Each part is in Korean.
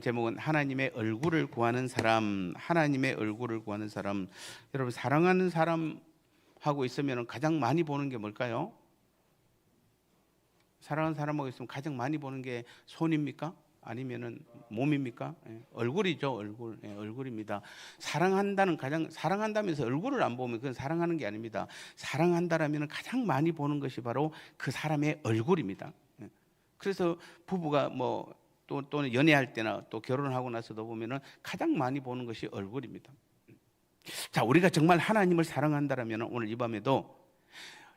제목은 하나님의 얼굴을 구하는 사람, 하나님의 얼굴을 구하는 사람. 여러분 사랑하는 사람 하고 있으면 가장 많이 보는 게 뭘까요? 사랑하는 사람하고 있으면 가장 많이 보는 게 손입니까? 아니면은 몸입니까? 예, 얼굴이죠, 얼굴. 예, 얼굴입니다. 사랑한다는 가장 사랑한다면서 얼굴을 안 보면 그건 사랑하는 게 아닙니다. 사랑한다라면 가장 많이 보는 것이 바로 그 사람의 얼굴입니다. 예. 그래서 부부가 뭐 또, 또는 연애할 때나 또 결혼하고 나서도 보면은 가장 많이 보는 것이 얼굴입니다. 자, 우리가 정말 하나님을 사랑한다라면 오늘 이 밤에도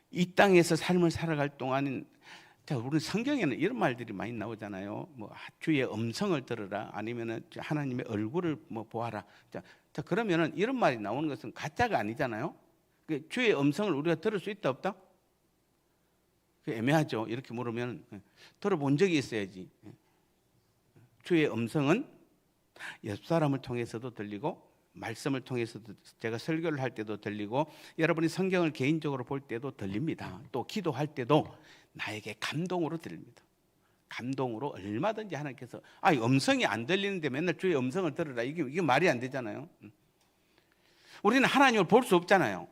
이 땅에서 삶을 살아갈 동안 자, 우리 성경에는 이런 말들이 많이 나오잖아요. 뭐 주의 음성을 들으라 아니면은 하나님의 얼굴을 뭐 보아라. 자, 자 그러면은 이런 말이 나오는 것은 가짜가 아니잖아요. 그 주의 음성을 우리가 들을 수 있다 없다? 그 애매하죠. 이렇게 물으면 예, 들어본 적이 있어야지. 예. 주의 음성은 옆 사람을 통해서도 들리고 말씀을 통해서도 제가 설교를 할 때도 들리고 여러분이 성경을 개인적으로 볼 때도 들립니다. 또 기도할 때도 나에게 감동으로 들립니다. 감동으로 얼마든지 하나님께서 아 음성이 안 들리는데 맨날 주의 음성을 들으라 이게 이게 말이 안 되잖아요. 음. 우리는 하나님을 볼 수 없잖아요.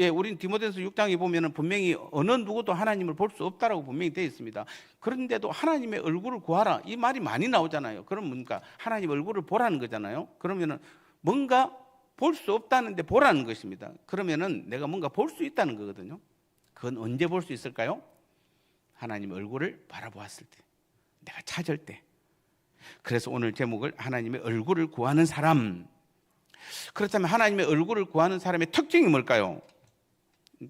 예, 우린 디모데서 6장에 보면은 분명히 어느 누구도 하나님을 볼 수 없다라고 분명히 되어 있습니다. 그런데도 하나님의 얼굴을 구하라 이 말이 많이 나오잖아요. 그럼 뭔가 하나님 얼굴을 보라는 거잖아요. 그러면은 뭔가 볼 수 없다는데 보라는 것입니다. 그러면은 내가 뭔가 볼 수 있다는 거거든요. 그건 언제 볼 수 있을까요? 하나님 얼굴을 바라보았을 때, 내가 찾을 때. 그래서 오늘 제목을 하나님의 얼굴을 구하는 사람. 그렇다면 하나님의 얼굴을 구하는 사람의 특징이 뭘까요?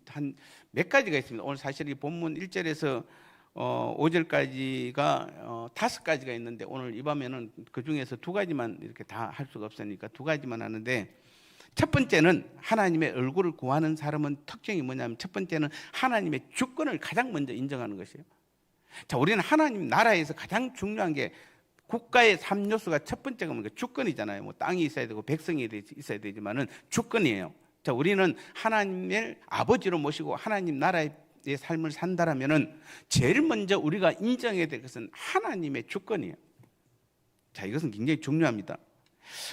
한 몇 가지가 있습니다. 오늘 사실 이 본문 1절에서 어, 5절까지가 어, 다섯 가지가 있는데 오늘 이 밤에는 그 중에서 두 가지만 이렇게 다 할 수가 없으니까 두 가지만 하는데 첫 번째는 하나님의 얼굴을 구하는 사람은 특징이 뭐냐면 첫 번째는 하나님의 주권을 가장 먼저 인정하는 것이에요. 자, 우리는 하나님 나라에서 가장 중요한 게 국가의 3요소가 첫 번째가 뭔가 주권이잖아요. 뭐 땅이 있어야 되고 백성이 있어야 되지만은 주권이에요. 자, 우리는 하나님을 아버지로 모시고 하나님 나라의 삶을 산다라면은 제일 먼저 우리가 인정해야 될 것은 하나님의 주권이에요. 자, 이것은 굉장히 중요합니다.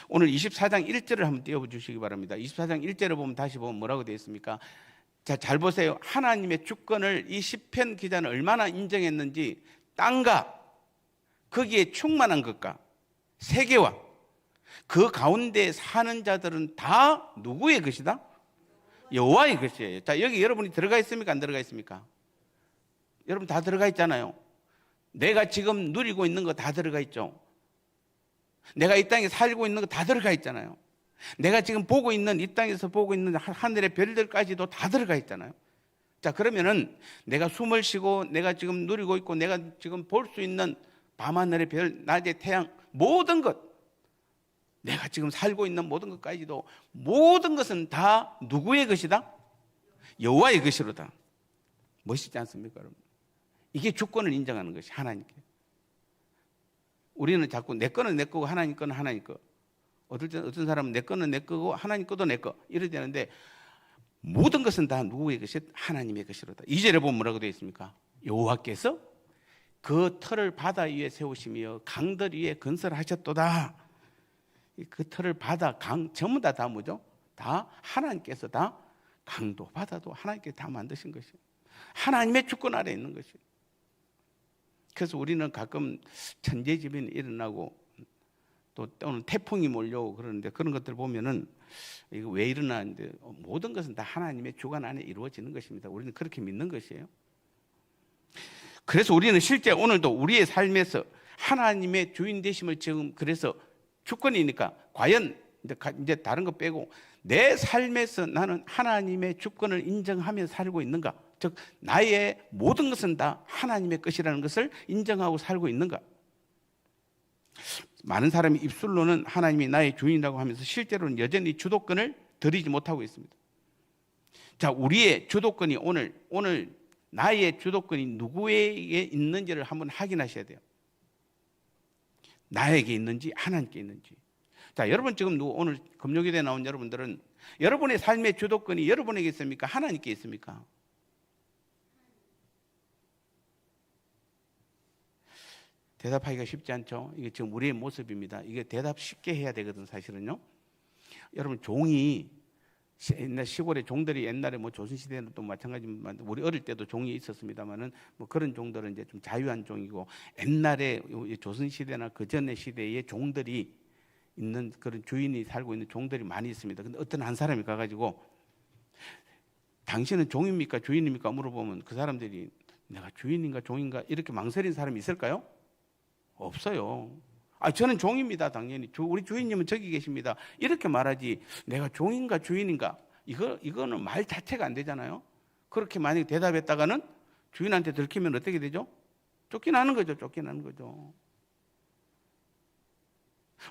오늘 24장 1절을 한번 띄워 주시기 바랍니다. 24장 1절을 보면 다시 보면 뭐라고 되어 있습니까? 자, 잘 보세요. 하나님의 주권을 이 시편 기자는 얼마나 인정했는지 땅과 거기에 충만한 것과 세계와 그 가운데 사는 자들은 다 누구의 것이다? 여호와의 것이에요. 자, 여기 여러분이 들어가 있습니까? 안 들어가 있습니까? 여러분 다 들어가 있잖아요. 내가 지금 누리고 있는 거 다 들어가 있죠. 내가 이 땅에 살고 있는 거 다 들어가 있잖아요. 내가 지금 보고 있는 이 땅에서 보고 있는 하늘의 별들까지도 다 들어가 있잖아요. 자, 그러면은 내가 숨을 쉬고 내가 지금 누리고 있고 내가 지금 볼 수 있는 밤하늘의 별, 낮의 태양, 모든 것, 내가 지금 살고 있는 모든 것까지도 모든 것은 다 누구의 것이다? 여호와의 것이로다. 멋있지 않습니까, 여러분? 이게 주권을 인정하는 것이 하나님께. 우리는 자꾸 내 거는 내 거고 하나님 거는 하나님 거. 어떨 때 어떤 사람은 내 거는 내 거고 하나님 거도 내 거. 이래 되는데 모든 것은 다 누구의 것이 하나님의 것이로다. 이절에 보면 뭐라고 되어 있습니까? 여호와께서 그 터를 바다 위에 세우시며 강들 위에 건설하셨도다. 그 터를 바다, 강 전부 다 다 뭐죠? 다 하나님께서 다 강도, 바다도 하나님께서 다 만드신 것이에요. 하나님의 주권 아래 있는 것이에요. 그래서 우리는 가끔 천재지변이 일어나고 또 또는 태풍이 몰려오고 그러는데 그런 것들 보면은 이거 왜 일어나는데 모든 것은 다 하나님의 주관 안에 이루어지는 것입니다. 우리는 그렇게 믿는 것이에요. 그래서 우리는 실제 오늘도 우리의 삶에서 하나님의 주인 되심을 지금 그래서 주권이니까 과연 이제, 이제 다른 거 빼고 내 삶에서 나는 하나님의 주권을 인정하며 살고 있는가? 즉 나의 모든 것은 다 하나님의 것이라는 것을 인정하고 살고 있는가? 많은 사람이 입술로는 하나님이 나의 주인이라고 하면서 실제로는 여전히 주도권을 드리지 못하고 있습니다. 자, 우리의 주도권이 오늘 오늘 나의 주도권이 누구에게 있는지를 한번 확인하셔야 돼요. 나에게 있는지 하나님께 있는지. 자, 여러분 지금 누구 오늘 금요일에 나온 여러분들은 여러분의 삶의 주도권이 여러분에게 있습니까? 하나님께 있습니까? 대답하기가 쉽지 않죠. 이게 지금 우리의 모습입니다. 이게 대답 쉽게 해야 되거든 사실은요. 여러분 종이 시- 옛날 시골의 종들이 옛날에 뭐 조선 시대는 또 마찬가지지만 우리 어릴 때도 종이 있었습니다만은 뭐 그런 종들은 이제 좀 자유한 종이고 옛날에 이 조선 시대나 그 전의 시대에 종들이 있는 그런 주인이 살고 있는 종들이 많이 있습니다. 근데 어떤 한 사람이 가가지고 당신은 종입니까 주인입니까 물어보면 그 사람들이 내가 주인인가 종인가 이렇게 망설인 사람이 있을까요? 없어요. 아 저는 종입니다 당연히 주- 우리 주인님은 저기 계십니다 이렇게 말하지 내가 종인가 주인인가 이거 이거는 말 자체가 안 되잖아요. 그렇게 만약 대답했다가는 주인한테 들키면 어떻게 되죠? 쫓겨나는 거죠. 쫓겨나는 거죠.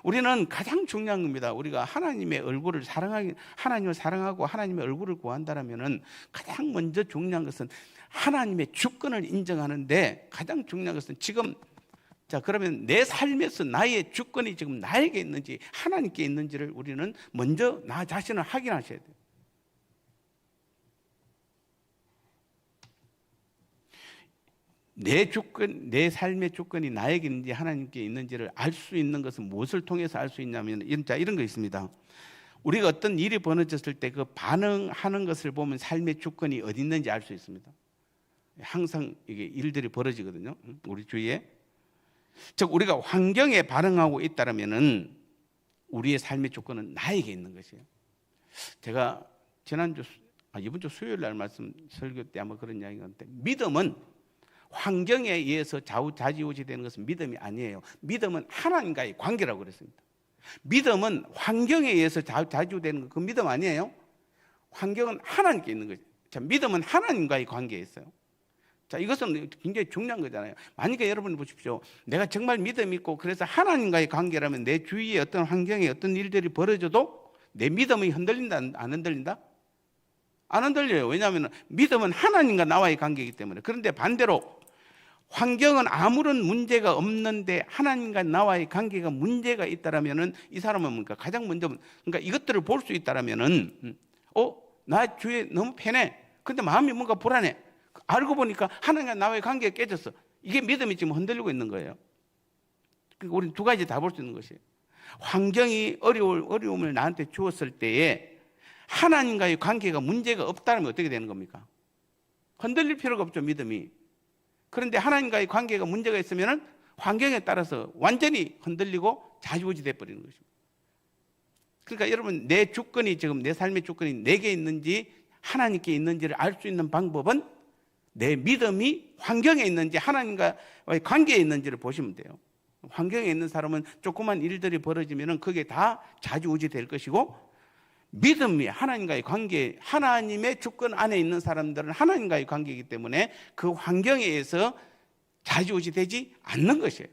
우리는 가장 중요한 겁니다. 우리가 하나님의 얼굴을 사랑하기 하나님을 사랑하고 하나님의 얼굴을 구한다라면은 가장 먼저 중요한 것은 하나님의 주권을 인정하는데 가장 중요한 것은 지금 자 그러면 내 삶에서 나의 주권이 지금 나에게 있는지 하나님께 있는지를 우리는 먼저 나 자신을 확인하셔야 돼요. 내 주권, 내 삶의 주권이 나에게 있는지 하나님께 있는지를 알 수 있는 것은 무엇을 통해서 알 수 있냐면 이런 자 이런 거 있습니다. 우리가 어떤 일이 벌어졌을 때 그 반응하는 것을 보면 삶의 주권이 어디 있는지 알 수 있습니다. 항상 이게 일들이 벌어지거든요. 응? 우리 주위에 즉 우리가 환경에 반응하고 있다라면은 우리의 삶의 주권은 나에게 있는 것이에요. 제가 지난주 수- 아, 이번 주 수요일 날 말씀 설교 때 아마 그런 이야기가 있는데 믿음은 환경에 의해서 좌우 좌지우지 되는 것은 믿음이 아니에요. 믿음은 하나님과의 관계라고 그랬습니다. 믿음은 환경에 의해서 좌우 좌지우되는 그 믿음 아니에요. 환경은 하나님께 있는 거죠. 자, 믿음은 하나님과의 관계에 있어요. 자, 이것은 굉장히 중요한 거잖아요. 만약에 여러분 보십시오. 내가 정말 믿음 있고 그래서 하나님과의 관계라면 내 주위에 어떤 환경에 어떤 일들이 벌어져도 내 믿음이 흔들린다 안 흔들린다? 안 흔들려요. 왜냐하면 믿음은 하나님과 나와의 관계이기 때문에. 그런데 반대로 환경은 아무런 문제가 없는데 하나님과 나와의 관계가 문제가 있다라면은 이 사람은 뭔가 가장 먼저 그러니까 이것들을 볼 수 있다라면은 음, 어, 나 주위에 너무 편해. 근데 마음이 뭔가 불안해. 알고 보니까 하나님과 나와의 관계가 깨졌어. 이게 믿음이 지금 흔들리고 있는 거예요. 그러니까 우리는 두 가지 다 볼 수 있는 것이에요. 환경이 어려울 어려움을 나한테 주었을 때에 하나님과의 관계가 문제가 없다면 어떻게 되는 겁니까? 흔들릴 필요가 없죠, 믿음이. 그런데 하나님과의 관계가 문제가 있으면 환경에 따라서 완전히 흔들리고 자주우지 돼 버리는 것입니다. 그러니까 여러분 내 주권이 지금 내 삶의 주권이 내게 있는지 하나님께 있는지를 알 수 있는 방법은 내 믿음이 환경에 있는지 하나님과의 관계에 있는지를 보시면 돼요. 환경에 있는 사람은 조그만 일들이 벌어지면은 그게 다 자주우지 될 것이고 믿음이 하나님과의 관계, 하나님의 주권 안에 있는 사람들은 하나님과의 관계이기 때문에 그 환경에 의해서 자주우지 되지 않는 것이에요.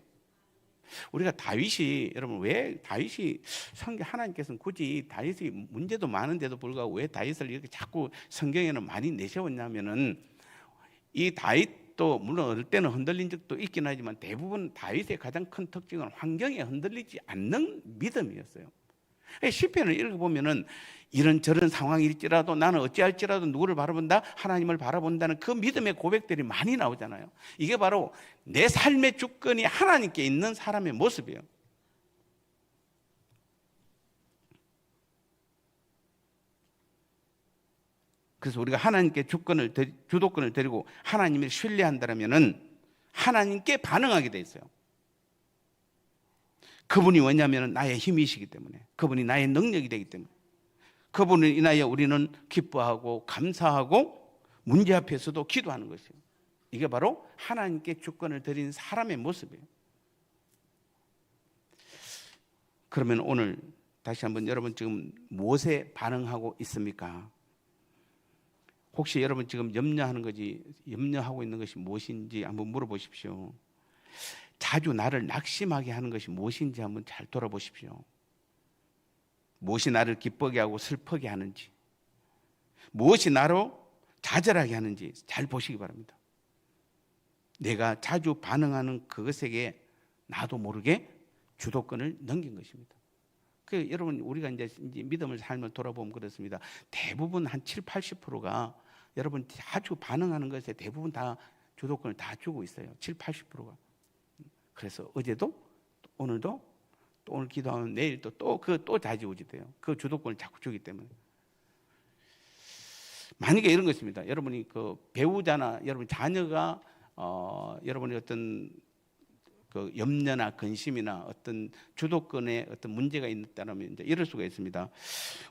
우리가 다윗이 여러분 왜 다윗이 성경 하나님께서는 굳이 다윗이 문제도 많은데도 불구하고 왜 다윗을 이렇게 자꾸 성경에는 많이 내세웠냐면은 이 다윗도 물론 어릴 때는 흔들린 적도 있긴 하지만 대부분 다윗의 가장 큰 특징은 환경에 흔들리지 않는 믿음이었어요. 시편을 읽어보면은 이런 저런 상황일지라도 나는 어찌할지라도 누구를 바라본다 하나님을 바라본다는 그 믿음의 고백들이 많이 나오잖아요. 이게 바로 내 삶의 주권이 하나님께 있는 사람의 모습이에요. 그래서 우리가 하나님께 주권을 드- 주도권을 드리고 하나님을 신뢰한다면은 하나님께 반응하게 돼 있어요. 그분이 뭐냐면 나의 힘이시기 때문에 그분이 나의 능력이 되기 때문에 그분을 인하여 우리는 기뻐하고 감사하고 문제 앞에서도 기도하는 것이에요. 이게 바로 하나님께 주권을 드린 사람의 모습이에요. 그러면 오늘 다시 한번 여러분 지금 무엇에 반응하고 있습니까? 혹시 여러분 지금 염려하는 것이 염려하고 있는 것이 무엇인지 한번 물어보십시오. 자주 나를 낙심하게 하는 것이 무엇인지 한번 잘 돌아보십시오. 무엇이 나를 기쁘게 하고 슬프게 하는지, 무엇이 나로 좌절하게 하는지 잘 보시기 바랍니다. 내가 자주 반응하는 그것에게 나도 모르게 주도권을 넘긴 것입니다. 그 여러분 우리가 이제 믿음을 삶을 돌아보면 그렇습니다. 대부분 한 7, 80%가 여러분 자주 반응하는 것에 대부분 다 주도권을 다 주고 있어요. 7, 80%가. 그래서 어제도 또 오늘도 또 오늘 기도하면 내일 또또그또 자지우지돼요. 그 주도권을 자꾸 주기 때문에. 만약에 이런 것입니다. 여러분이 그 배우자나 여러분 자녀가 어 여러분이 어떤 그 염려나 근심이나 어떤 주도권에 어떤 문제가 있다면 이제 이럴 수가 있습니다.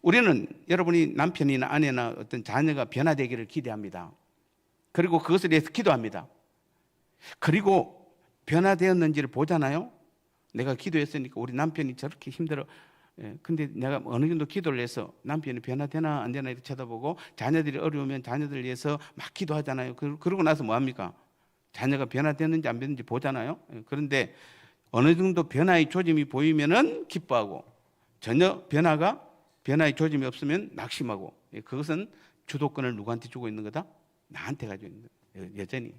우리는 여러분이 남편이나 아내나 어떤 자녀가 변화되기를 기대합니다. 그리고 그것을 위해서 기도합니다. 그리고 변화되었는지를 보잖아요. 내가 기도했으니까 우리 남편이 저렇게 힘들어. 예, 근데 내가 어느 정도 기도를 해서 남편이 변화되나 안 되나 이렇게 쳐다보고 자녀들이 어려우면 자녀들 위해서 막 기도하잖아요. 그- 그러고 나서 뭐 합니까? 자녀가 변화되는지 안 되는지 보잖아요. 예, 그런데 어느 정도 변화의 조짐이 보이면은 기뻐하고 전혀 변화가 변화의 조짐이 없으면 낙심하고 예, 그것은 주도권을 누구한테 주고 있는 거다? 나한테 가지고 있는 거예요. 여- 여전히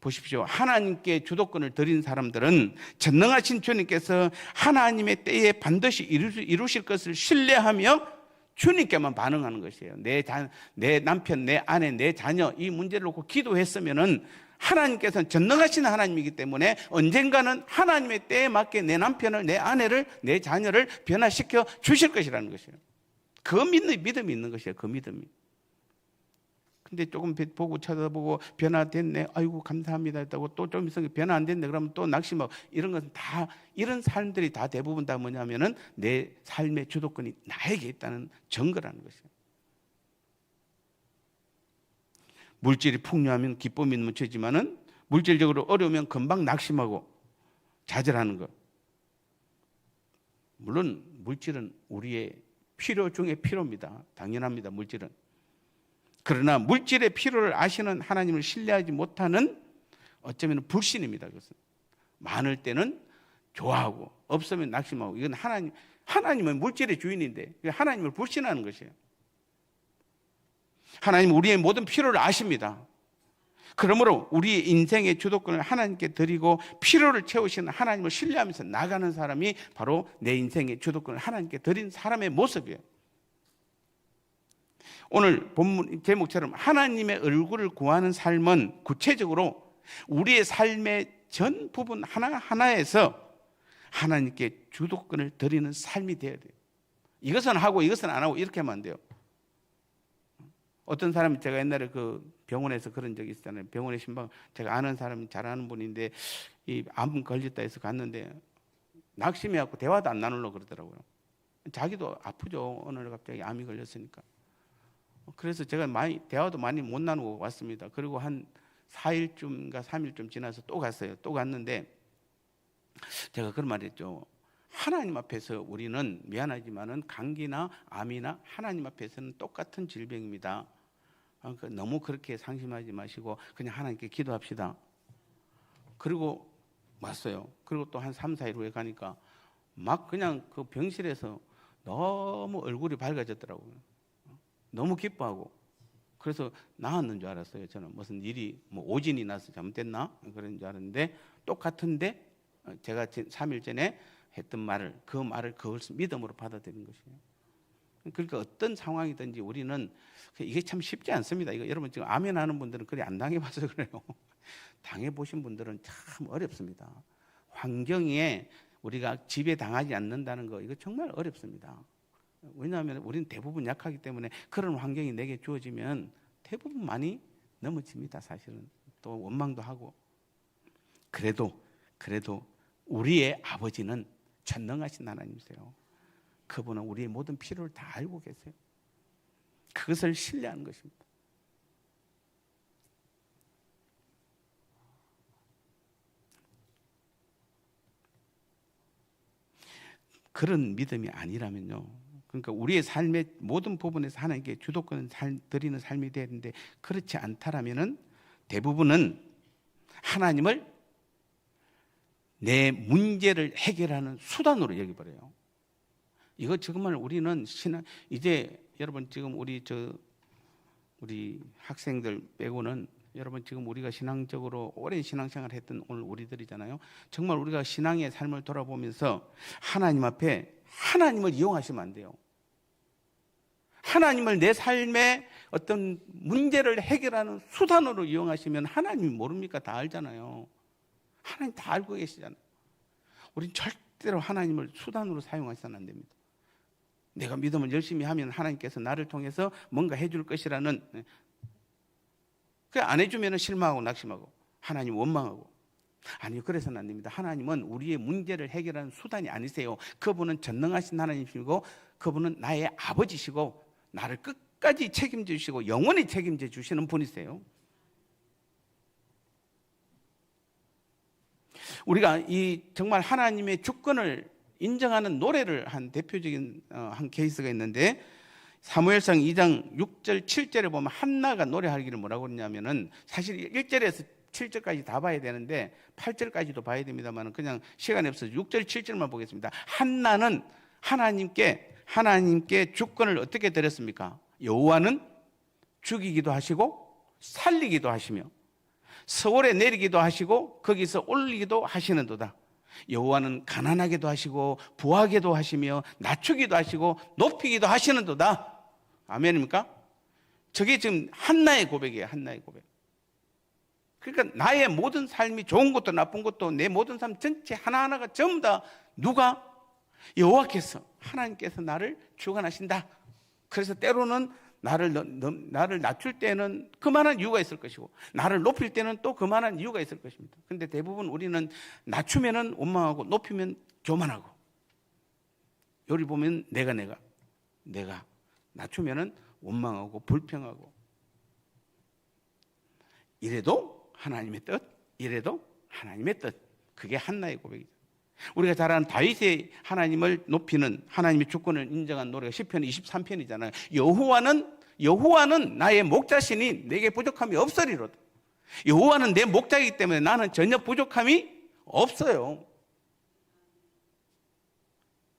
보십시오. 하나님께 주도권을 드린 사람들은 전능하신 주님께서 하나님의 때에 반드시 이루- 이루실 것을 신뢰하며 주님께만 반응하는 것이에요. 내, 자, 내 남편, 내 아내, 내 자녀 이 문제를 놓고 기도했으면은 하나님께서는 전능하신 하나님이기 때문에 언젠가는 하나님의 때에 맞게 내 남편을, 내 아내를, 내 자녀를 변화시켜 주실 것이라는 것이에요. 그 믿는 믿음이 있는 것이에요. 그 믿음이. 근데 조금 보고 쳐다보고 변화됐네. 아이고 감사합니다 했다고 또 좀 있으면 변화 안 됐네. 그러면 또 낙심하고 이런 것은 다 이런 삶들이 다 대부분 다 뭐냐면은 내 삶의 주도권이 나에게 있다는 증거라는 것이에요. 물질이 풍요하면 기쁨이 넘치지만은 물질적으로 어려우면 금방 낙심하고 좌절하는 것. 물론 물질은 우리의 필요 중에 필요입니다. 당연합니다. 물질은. 그러나 물질의 필요를 아시는 하나님을 신뢰하지 못하는 어쩌면 불신입니다. 그것은 많을 때는 좋아하고 없으면 낙심하고 이건 하나님 하나님은 물질의 주인인데 하나님을 불신하는 것이에요. 하나님 우리의 모든 필요를 아십니다. 그러므로 우리의 인생의 주도권을 하나님께 드리고 필요를 채우시는 하나님을 신뢰하면서 나가는 사람이 바로 내 인생의 주도권을 하나님께 드린 사람의 모습이에요. 오늘 본문 제목처럼 하나님의 얼굴을 구하는 삶은 구체적으로 우리의 삶의 전 부분 하나하나에서 하나님께 주도권을 드리는 삶이 되어야 돼요. 이것은 하고 이것은 안 하고 이렇게 하면 안 돼요. 어떤 사람이 제가 옛날에 그 병원에서 그런 적이 있었잖아요. 병원에 신방 제가 아는 사람 잘 아는 분인데 이 암 걸렸다 해서 갔는데 낙심해 갖고 대화도 안 나누려고 그러더라고요. 자기도 아프죠. 날 갑자기 암이 걸렸으니까. 그래서 제가 많이 대화도 많이 못 나누고 왔습니다. 그리고 한 4일쯤인가 3일쯤 지나서 또 갔어요. 또 갔는데 제가 그런 말 했죠. 하나님 앞에서 우리는 미안하지만은 감기나 암이나 하나님 앞에서는 똑같은 질병입니다. 그러니까 너무 그렇게 상심하지 마시고 그냥 하나님께 기도합시다. 그리고 왔어요. 그리고 또 한 3, 4일 후에 가니까 막 그냥 그 병실에서 너무 얼굴이 밝아졌더라고요. 너무 기뻐하고 그래서 나았는 줄 알았어요. 저는 무슨 일이 뭐 오진이 나서 잘못됐나 그런 줄 알았는데 똑같은데 제가 3일 전에 했던 말을 그 말을 그걸 믿음으로 받아들인 것이에요. 그러니까 어떤 상황이든지 우리는 이게 참 쉽지 않습니다. 이거 여러분 지금 아멘 하는 분들은 그래 안 당해봐서 그래요. 당해보신 분들은 참 어렵습니다. 환경에 우리가 지배 당하지 않는다는 거 이거 정말 어렵습니다. 왜냐하면 우리는 대부분 약하기 때문에 그런 환경이 내게 주어지면 대부분 많이 넘어집니다. 사실은 또 원망도 하고 그래도 그래도 우리의 아버지는 전능하신 하나님이세요. 그분은 우리의 모든 필요를 다 알고 계세요. 그것을 신뢰하는 것입니다. 그런 믿음이 아니라면요. 그러니까 우리의 삶의 모든 부분에서 하나님께 주도권을 드리는 삶이 되는데 그렇지 않다라면은 대부분은 하나님을 내 문제를 해결하는 수단으로 여기버려요. 이거 정말 우리는 신앙 이제 여러분 지금 우리 저 우리 학생들 빼고는 여러분 지금 우리가 신앙적으로 오랜 신앙생활 했던 오늘 우리들이잖아요. 정말 우리가 신앙의 삶을 돌아보면서 하나님 앞에 하나님을 이용하시면 안 돼요. 하나님을 내 삶의 어떤 문제를 해결하는 수단으로 이용하시면 하나님이 모릅니까? 다 알잖아요. 하나님 다 알고 계시잖아요. 우린 절대로 하나님을 수단으로 사용하시면 안 됩니다. 내가 믿음을 열심히 하면 하나님께서 나를 통해서 뭔가 해줄 것이라는 그안 해주면 실망하고 낙심하고 하나님 원망하고 아니요 그래서는 안 됩니다. 하나님은 우리의 문제를 해결하는 수단이 아니세요. 그분은 전능하신 하나님이시고 그분은 나의 아버지시고 나를 끝까지 책임져 주시고 영원히 책임져 주시는 분이세요. 우리가 이 정말 하나님의 주권을 인정하는 노래를 한 대표적인 어, 한 케이스가 있는데 사무엘상 2장 6절 7절에 보면 한나가 노래하기를 뭐라고 그러냐면은 사실 1절에서 7절까지 다 봐야 되는데 8절까지도 봐야 됩니다만 그냥 시간이 없어서 6절 7절만 보겠습니다. 한나는 하나님께 하나님께 주권을 어떻게 드렸습니까? 여호와는 죽이기도 하시고 살리기도 하시며 서울에 내리기도 하시고 거기서 올리기도 하시는도다. 여호와는 가난하게도 하시고 부하게도 하시며 낮추기도 하시고 높이기도 하시는도다. 아멘입니까? 저게 지금 한나의 고백이에요. 한나의 고백. 그러니까 나의 모든 삶이 좋은 것도 나쁜 것도 내 모든 삶 전체 하나하나가 전부 다 누가 여호와께서 하나님께서 나를 주관하신다. 그래서 때로는 나를 나를 낮출 때는 그만한 이유가 있을 것이고 나를 높일 때는 또 그만한 이유가 있을 것입니다. 근데 대부분 우리는 낮추면은 원망하고 높이면 교만하고 여기 보면 내가 내가 내가 낮추면은 원망하고 불평하고 이래도 하나님의 뜻 이래도 하나님의 뜻 그게 한나의 고백이죠. 우리가 잘 아는 다윗의 하나님을 높이는 하나님의 주권을 인정한 노래가 시편 23편이잖아요. 여호와는 여호와는 나의 목자시니 내게 부족함이 없으리로다. 여호와는 내 목자이기 때문에 나는 전혀 부족함이 없어요.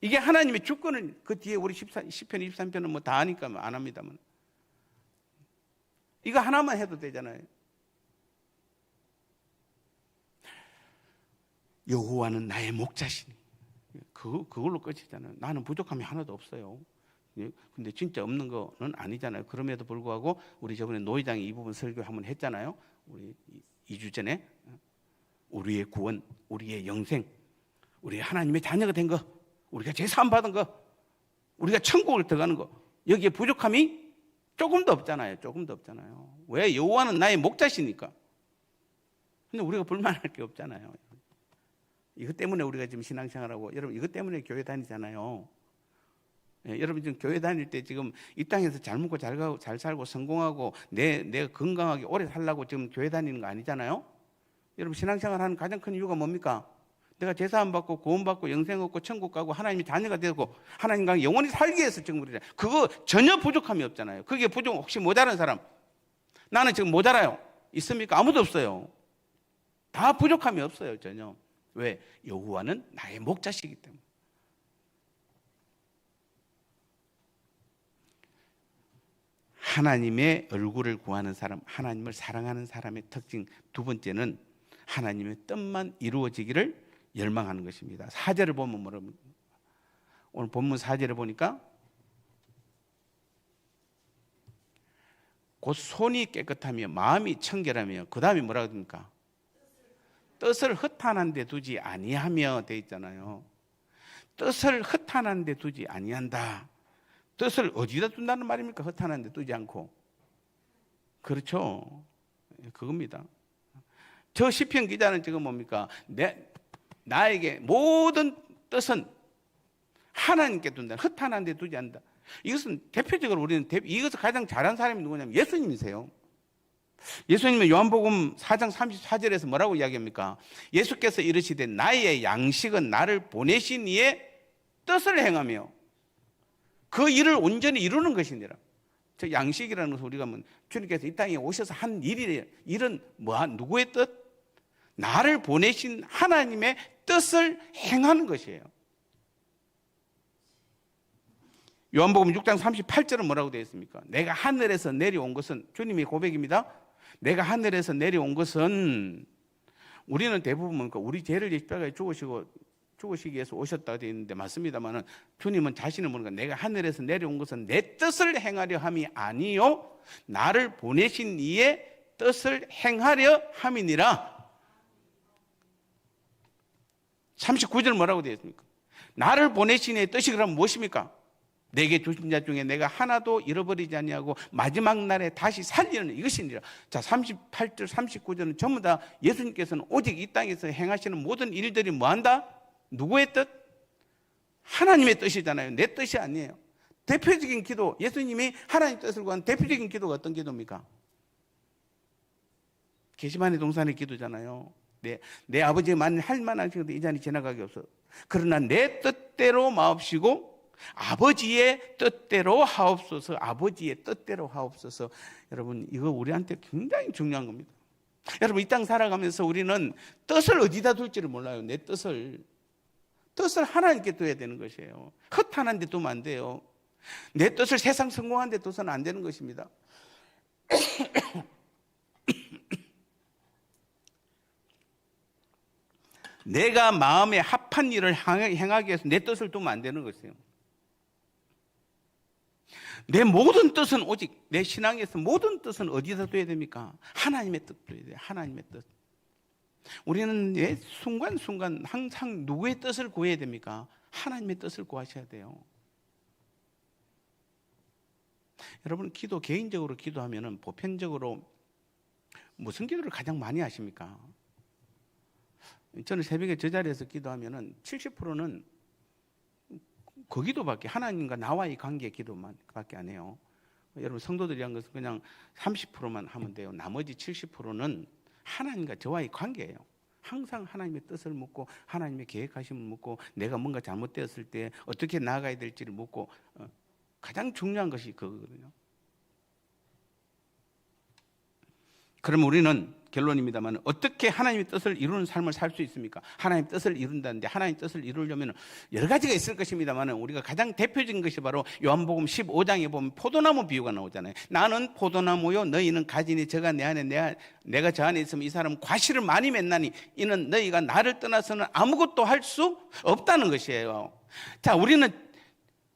이게 하나님의 주권을 그 뒤에 우리 14, 10편 23편은 뭐다 아니까 안 합니다만 이거 하나만 해도 되잖아요. 여호와는 나의 목자시니 그 그걸로 끝이잖아요. 나는 부족함이 하나도 없어요. 예, 근데 진짜 없는 거는 아니잖아요. 그럼에도 불구하고 우리 저번에 노회장이 이 부분 설교 한번 했잖아요. 우리 2주 전에 우리의 구원, 우리의 영생, 우리 하나님의 자녀가 된 거, 우리가 제사함 받은 거, 우리가 천국을 들어가는 거 여기에 부족함이 조금도 없잖아요. 조금도 없잖아요. 왜 여호와는 나의 목자시니까. 근데 우리가 불만할 게 없잖아요. 이것 때문에 우리가 지금 신앙생활하고 여러분 이것 때문에 교회 다니잖아요. 예, 여러분 지금 교회 다닐 때 지금 이 땅에서 잘 먹고 잘 가고 잘 살고 성공하고 내 내가 건강하게 오래 살라고 지금 교회 다니는 거 아니잖아요. 여러분 신앙생활 하는 가장 큰 이유가 뭡니까? 내가 제사 안 받고 구원 받고 영생 얻고 천국 가고 하나님의 자녀가 되고 하나님과 영원히 살기 위해서 지금 우리가 그거 전혀 부족함이 없잖아요. 그게 부족 혹시 모자란 사람 나는 지금 모자라요. 있습니까? 아무도 없어요. 다 부족함이 없어요 전혀. 왜 여호와는 나의 목자시기 때문에. 하나님의 얼굴을 구하는 사람, 하나님을 사랑하는 사람의 특징 두 번째는 하나님의 뜻만 이루어지기를 열망하는 것입니다. 사절을 보면 뭐라고 오늘 본문 사절을 보니까 곧 손이 깨끗하며 마음이 청결하며 그 다음에 뭐라고 됩니까? 뜻을 허탄한 데 두지 아니하며 돼 있잖아요. 뜻을 허탄한 데 두지 아니한다. 뜻을 어디다 둔다는 말입니까? 허탄한 데 두지 않고. 그렇죠. 그겁니다. 저 시편 기자는 지금 뭡니까? 내 나에게 모든 뜻은 하나님께 둔다. 허탄한 데 두지 않는다. 이것은 대표적으로 우리는 대, 이것을 가장 잘한 사람이 누구냐면 예수님이세요. 예수님은 요한복음 4장 34절에서 뭐라고 이야기합니까? 예수께서 이르시되 나의 양식은 나를 보내신 이의 뜻을 행하며 그 일을 온전히 이루는 것이니라. 저 양식이라는 것은 우리가 뭐 주님께서 이 땅에 오셔서 한 일이 일은 뭐 누구의 뜻? 나를 보내신 하나님의 뜻을 행하는 것이에요. 요한복음 6장 38절은 뭐라고 되어 있습니까? 내가 하늘에서 내려온 것은 주님의 고백입니다. 내가 하늘에서 내려온 것은 우리는 대부분 뭡니까? 우리 죄를 십자가에 죽으시고 죽으시기 위해서 오셨다고 되어 있는데 맞습니다만은 주님은 자신을 모르니까 내가 하늘에서 내려온 것은 내 뜻을 행하려 함이 아니요 나를 보내신 이의 뜻을 행하려 함이니라. 39절 뭐라고 되어 있습니까? 나를 보내신 이의 뜻이 그럼 무엇입니까? 내게 주신 자 중에 내가 하나도 잃어버리지 아니하고 마지막 날에 다시 살리는 이것이니라. 자, 38절, 39절은 전부 다 예수님께서는 오직 이 땅에서 행하시는 모든 일들이 뭐 한다? 누구의 뜻? 하나님의 뜻이잖아요. 내 뜻이 아니에요. 대표적인 기도, 예수님이 하나님 뜻을 구한 대표적인 기도가 어떤 기도입니까? 게시만의 동산의 기도잖아요. 내, 내 아버지의 만일 할 만한 것도 이 잔이 지나가게 없어. 그러나 내 뜻대로 마옵시고 아버지의 뜻대로 하옵소서. 아버지의 뜻대로 하옵소서. 여러분 이거 우리한테 굉장히 중요한 겁니다. 여러분 이 땅 살아가면서 우리는 뜻을 어디다 둘지를 몰라요. 내 뜻을 뜻을 하나님께 둬야 되는 것이에요. 헛하는데 두면 안 돼요. 내 뜻을 세상 성공하는데 둬서는 안 되는 것입니다. 내가 마음에 합한 일을 행하기 위해서 내 뜻을 두면 안 되는 것이에요. 내 모든 뜻은 오직 내 신앙에서 모든 뜻은 어디다 둬야 됩니까? 하나님의 뜻 둬야 돼요. 하나님의 뜻. 우리는 왜 순간순간 항상 누구의 뜻을 구해야 됩니까? 하나님의 뜻을 구하셔야 돼요. 여러분 기도 개인적으로 기도하면은 보편적으로 무슨 기도를 가장 많이 하십니까? 저는 새벽에 저 자리에서 기도하면은 70%는 그 기도밖에 하나님과 나와의 관계 기도만밖에 안 해요. 여러분 성도들이 한 것은 그냥 30%만 하면 돼요. 나머지 70%는 하나님과 저와의 관계예요. 항상 하나님의 뜻을 묻고 하나님의 계획하심을 묻고 내가 뭔가 잘못되었을 때 어떻게 나아가야 될지를 묻고 어, 가장 중요한 것이 그거거든요. 그럼 우리는 결론입니다만 어떻게 하나님의 뜻을 이루는 삶을 살 수 있습니까? 하나님의 뜻을 이룬다는데 하나님의 뜻을 이루려면 여러 가지가 있을 것입니다만 우리가 가장 대표적인 것이 바로 요한복음 15장에 보면 포도나무 비유가 나오잖아요. 나는 포도나무요 너희는 가지니 저가 내 안에 내가, 내가 저 안에 있으면 이 사람은 과실을 많이 맺나니 이는 너희가 나를 떠나서는 아무것도 할 수 없다는 것이에요. 자, 우리는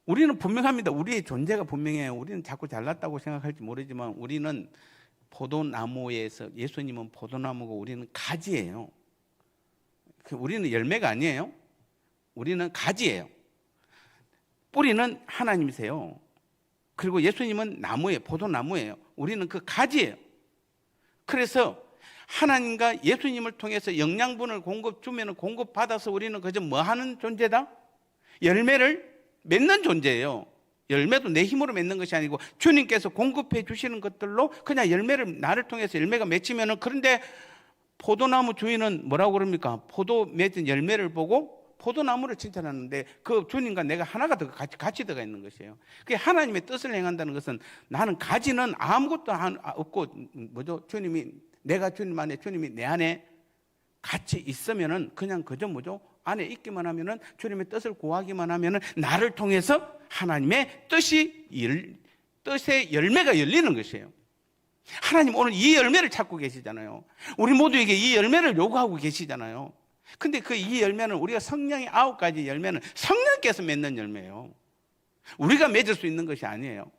우리는 분명합니다. 우리의 존재가 분명해요. 우리는 자꾸 잘났다고 생각할지 모르지만 우리는 포도나무에서 예수님은 포도나무고 우리는 가지예요. 그 우리는 열매가 아니에요. 우리는 가지예요. 뿌리는 하나님이세요. 그리고 예수님은 나무예요. 포도나무예요. 우리는 그 가지예요. 그래서 하나님과 예수님을 통해서 영양분을 공급 주면 공급 받아서 우리는 그저 뭐 하는 존재다? 열매를 맺는 존재예요. 열매도 내 힘으로 맺는 것이 아니고 주님께서 공급해 주시는 것들로 그냥 열매를 나를 통해서 열매가 맺히면은 그런데 포도나무 주인은 뭐라고 그럽니까? 포도 맺은 열매를 보고 포도나무를 칭찬하는데 그 주님과 내가 하나가 더 같이, 같이 들어가 있는 것이에요. 그게 하나님의 뜻을 행한다는 것은 나는 가지는 아무것도 없고 뭐죠? 주님이 내가 주님 안에 주님이 내 안에 같이 있으면은 그냥 그저 뭐죠? 안에 있기만 하면은 주님의 뜻을 구하기만 하면은 나를 통해서 하나님의 뜻이 열, 뜻의 열매가 열리는 것이에요. 하나님 오늘 이 열매를 찾고 계시잖아요. 우리 모두에게 이 열매를 요구하고 계시잖아요. 근데 그 이 열매는 우리가 성령의 아홉 가지 열매는 성령께서 맺는 열매예요. 우리가 맺을 수 있는 것이 아니에요.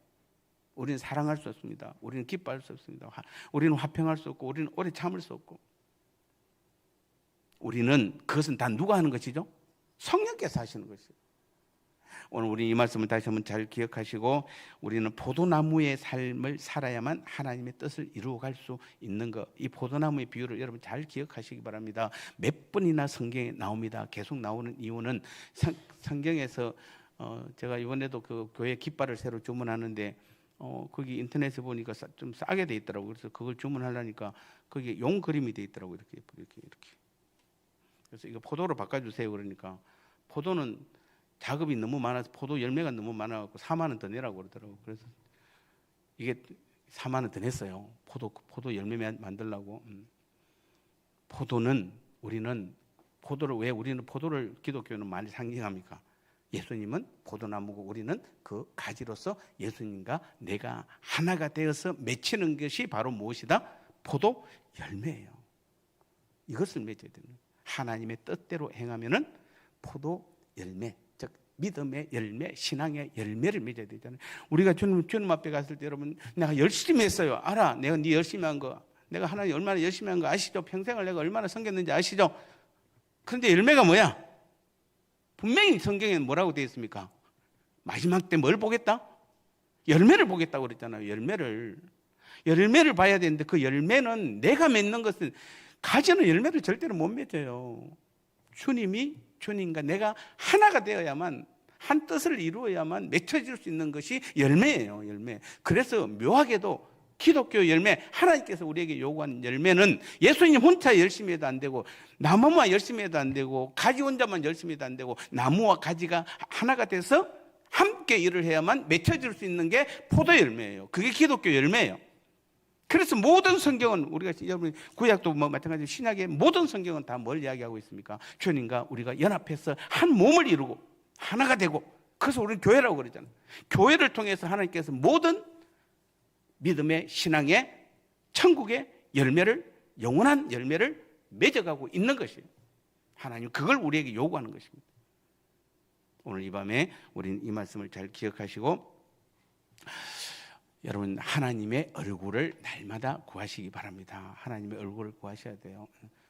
우리는 사랑할 수 없습니다. 우리는 기뻐할 수 없습니다. 우리는 화평할 수 없고, 우리는 오래 참을 수 없고. 우리는 그것은 다 누가 하는 것이죠? 성령께서 하시는 것이죠. 오늘 우리 이 말씀을 다시 한번 잘 기억하시고 우리는 포도나무의 삶을 살아야만 하나님의 뜻을 이루어갈 수 있는 것. 이 포도나무의 비유를 여러분 잘 기억하시기 바랍니다. 몇 번이나 성경에 나옵니다. 계속 나오는 이유는 성, 성경에서 어, 제가 이번에도 그 교회 깃발을 새로 주문하는데 어, 거기 인터넷에 보니까 싸, 좀 싸게 돼 있더라고. 그래서 그걸 주문하려니까 거기에 용 그림이 돼 있더라고. 이렇게 이렇게 이렇게. 그래서 이거 포도로 바꿔 주세요. 그러니까 포도는 작업이 너무 많아서 포도 열매가 너무 많아갖고 4만 원 더 내라고 그러더라고. 그래서 이게 4만 원 더 냈어요. 포도 포도 열매 만들라고. 음. 포도는 우리는 포도를 왜 우리는 포도를 기독교는 많이 상징합니까? 예수님은 포도나무고 우리는 그 가지로서 예수님과 내가 하나가 되어서 맺히는 것이 바로 무엇이다? 포도 열매예요. 이것을 맺어야 되는. 하나님의 뜻대로 행하면은 포도 열매, 즉 믿음의 열매, 신앙의 열매를 맺어야 되잖아요. 우리가 주님 주님 앞에 갔을 때 여러분 내가 열심히 했어요. 알아. 내가 네 열심히 한 거. 내가 하나님 얼마나 열심히 한 거 아시죠? 평생을 내가 얼마나 섬겼는지 아시죠? 그런데 열매가 뭐야? 분명히 성경에는 뭐라고 되어 있습니까? 마지막 때 뭘 보겠다? 열매를 보겠다고 그랬잖아요. 열매를. 열매를 봐야 되는데 그 열매는 내가 맺는 것은 가지는 열매를 절대로 못 맺어요. 주님이 주님과 내가 하나가 되어야만 한 뜻을 이루어야만 맺혀질 수 있는 것이 열매예요. 열매. 그래서 묘하게도 기독교 열매 하나님께서 우리에게 요구하는 열매는 예수님 혼자 열심히 해도 안 되고 나무만 열심히 해도 안 되고 가지 혼자만 열심히 해도 안 되고 나무와 가지가 하나가 돼서 함께 일을 해야만 맺혀질 수 있는 게 포도 열매예요. 그게 기독교 열매예요. 그래서 모든 성경은 우리가 여러분 구약도 뭐 마찬가지로 신약의 모든 성경은 다 뭘 이야기하고 있습니까? 주님과 우리가 연합해서 한 몸을 이루고 하나가 되고 그래서 우리는 교회라고 그러잖아요. 교회를 통해서 하나님께서 모든 믿음의 신앙의 천국의 열매를 영원한 열매를 맺어가고 있는 것이에요. 하나님 그걸 우리에게 요구하는 것입니다. 오늘 이 밤에 우리는 이 말씀을 잘 기억하시고 여러분 하나님의 얼굴을 날마다 구하시기 바랍니다. 하나님의 얼굴을 구하셔야 돼요.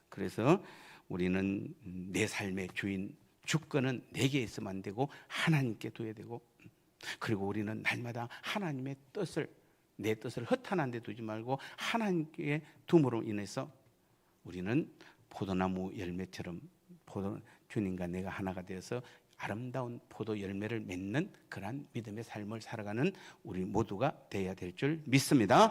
그래서 우리는 내 삶의 주인 주권은 내게 있으면 안 되고 하나님께 둬야 되고 그리고 우리는 날마다 하나님의 뜻을 내 뜻을 허탄한 데 두지 말고 하나님께 둠으로 인해서 우리는 포도나무 열매처럼 포도 주님과 내가 하나가 되어서 아름다운 포도 열매를 맺는 그러한 믿음의 삶을 살아가는 우리 모두가 되어야 될 줄 믿습니다.